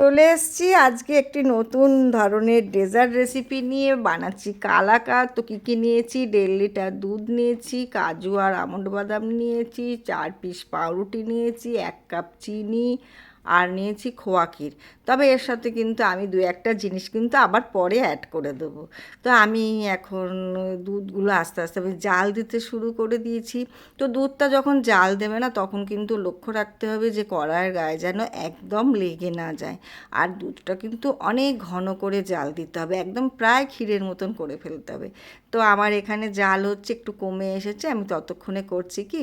চলে এসছি। আজকে একটি নতুন ধরনের ডেজার্ট রেসিপি নিয়ে বানাচ্ছি। কালাকার তো কী কী নিয়েছি? দেড় লিটার দুধ নিয়েছি, কাজু আর আমন্ড বাদাম নিয়েছি, চার পিস পাউরুটি নিয়েছি, এক কাপ চিনি আর নিয়েছি খোয়া ক্ষীর। তবে এর সাথে কিন্তু আমি দু একটা জিনিস কিন্তু আবার পরে অ্যাড করে দেবো। তো আমি এখন দুধগুলো আস্তে আস্তে আমি জাল দিতে শুরু করে দিয়েছি। তো দুধটা যখন জাল দেবে না, তখন কিন্তু লক্ষ্য রাখতে হবে যে কড়াইয়ের গায়ে যেন একদম লেগে না যায়। আর দুধটা কিন্তু অনেক ঘন করে জাল দিতে হবে, একদম প্রায় ক্ষীরের মতন করে ফেলতে হবে। তো আমার এখানে জাল হচ্ছে একটু কমে এসেছে, আমি ততক্ষণে করছি কি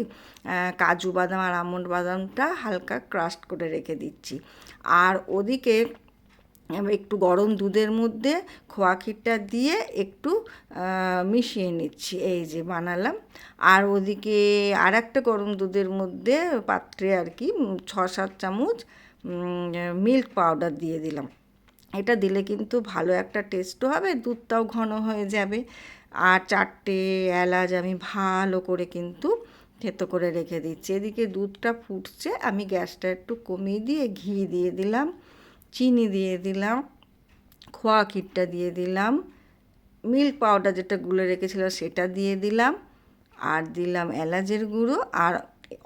কাজু বাদাম আর আমন্ড বাদামটা হালকা ক্রাস্ট করে রেখে দিচ্ছি। আর ওদিকে একটু গরম দুধের মধ্যে খোয়া ক্ষীরটা দিয়ে একটু মিশিয়ে নিচ্ছি। এই যে বানালাম। আর ওদিকে আর একটা গরম দুধের মধ্যে পাত্রে আর কি ছ সাত চামচ মিল্ক পাউডার দিয়ে দিলাম। এটা দিলে কিন্তু ভালো একটা টেস্টও হবে, দুধটাও ঘন হয়ে যাবে। আর চারটে এলাচ আমি ভালো করে কিন্তু থেতো করে রেখে দিচ্ছি। এদিকে দুধটা ফুটছে, আমি গ্যাসটা একটু কমিয়ে দিয়ে ঘি দিয়ে দিলাম, চিনি দিয়ে দিলাম, খোয়া ক্ষীরটা দিয়ে দিলাম, মিল্ক পাউডার যেটা গুলে রেখেছিল সেটা দিয়ে দিলাম, আর দিলাম এলাচের গুঁড়ো, আর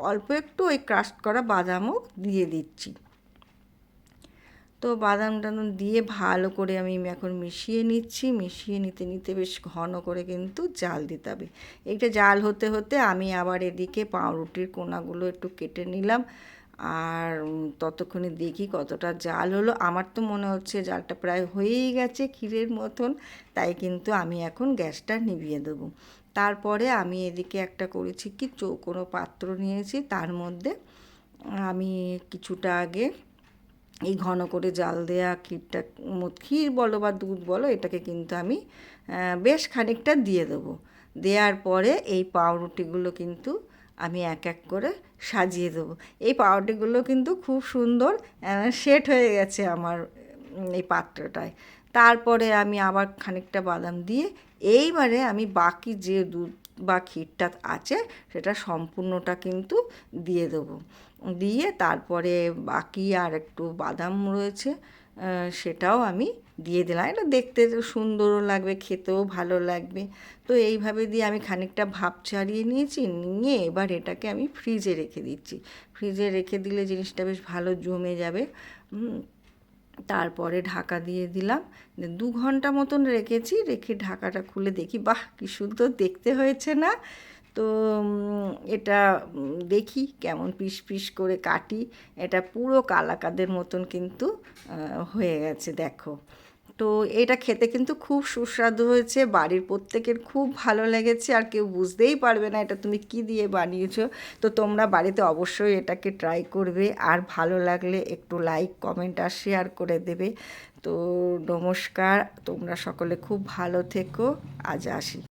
অল্প একটু ওই ক্রাস্ট করা বাদামও দিয়ে দিচ্ছি। তো বাদাম টাদাম দিয়ে ভালো করে আমি এখন মিশিয়ে নিচ্ছি। মিশিয়ে নিতে নিতে বেশ ঘন করে কিন্তু জাল দিতে হবে। এইটা জাল হতে হতে আমি আবার এদিকে পাউরুটির কোনাগুলো একটু কেটে নিলাম। আর ততক্ষণে দেখি কতটা জাল হলো। আমার তো মনে হচ্ছে জালটা প্রায় হয়েই গেছে ক্ষীরের মতন। তাই কিন্তু আমি এখন গ্যাসটা নিভিয়ে দেবো। তারপরে আমি এদিকে একটা করেছি কি, চৌকোনো পাত্র নিয়েছি। তার মধ্যে আমি কিছুটা আগে এই ঘন করে জাল দেয়া, ক্ষীরটা ক্ষীর বলো বা দুধ বলো, এটাকে কিন্তু আমি বেশ খানিকটা দিয়ে দেবো। দেওয়ার পরে এই পাউরুটিগুলো কিন্তু আমি এক এক করে সাজিয়ে দেবো। এই পাউরুটিগুলো কিন্তু খুব সুন্দর সেট হয়ে গেছে আমার এই পাত্রটায়। তারপরে আমি আবার খানিকটা বাদাম দিয়ে এইবারে আমি বাকি যে দুধ বা ক্ষীরটা আছে সেটা সম্পূর্ণটা কিন্তু দিয়ে দেবো। দিয়ে তারপরে বাকি আর একটু বাদাম রয়েছে সেটাও আমি দিয়ে দিলাম। এটা দেখতে সুন্দরও লাগবে, খেতেও ভালো লাগবে। তো এইভাবে দিয়ে আমি খানিকটা ভাপ ছাড়িয়ে নিয়েছি, নিয়ে এবার এটাকে আমি ফ্রিজে রেখে দিচ্ছি। ফ্রিজে রেখে দিলে জিনিসটা বেশ ভালো জমে যাবে। তারপরে ঢাকা দিয়ে দিলাম। দু ঘণ্টা মতন রেখেছি, রেখে ঢাকাটা খুলে দেখি, বাহ, কী সুন্দর দেখতে হয়েছে না? তো এটা দেখি কেমন পিস পিস করে কাটি। এটা পুরো কালাকাদের মতন কিন্তু হয়ে গেছে, দেখো। তো এটা খেতে কিন্তু খুব সুস্বাদু হয়েছে, বাড়ির প্রত্যেকের খুব ভালো লেগেছে, আর কেউ বুঝতেই পারবে না এটা তুমি কি দিয়ে বানিয়েছো। তো তোমরা বাড়িতে অবশ্যই এটাকে ট্রাই করবে, আর ভালো লাগলে একটু লাইক কমেন্ট আর শেয়ার করে দেবে। তো নমস্কার, তোমরা সকলে খুব ভালো থেকো, আজ আসি।